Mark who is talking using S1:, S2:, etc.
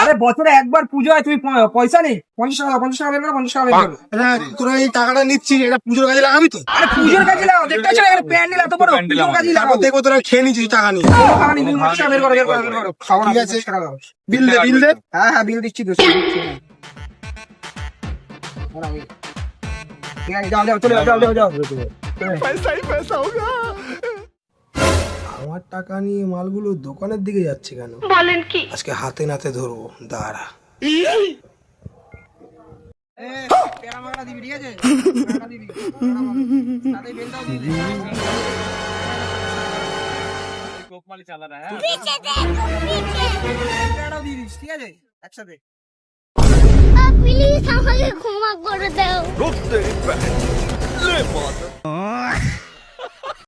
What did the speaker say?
S1: আরে বছরে একবার পুজো হয় তুমি পয়সা নেই? পঞ্চাশ টাকা পঞ্চাশ টাকা বের পঞ্চাশ টাকা বের করো
S2: তোরা এই টাকাটা নিচ্ছিস এটা পুজোর কাজে লাগাবি তো
S1: আরে পুজোর কাজে লাগাও দেখতে এখানে প্যান্ডেল এত বড়। পুজোর কাজে লাগাও।
S2: দেখব তোরা খেয়ে নিচ্ছিস টাকা নিয়ে।
S1: টাকা নেই, তুমি পঞ্চাশ টাকা বের করো বের করো বের করো।
S2: ঠিক আছে।
S1: পঞ্চাশ টাকা দাও।
S2: বিল দে বিল দে।
S1: হ্যাঁ হ্যাঁ বিল দিচ্ছি তো
S2: টাকা নিয়ে মালগুলো দোকানের দিকে যাচ্ছে কেন
S3: বলেন কি
S2: আজকে হাতে নাতে ধরবো দাঁড়া
S1: একসাথে
S3: velho. Levanta.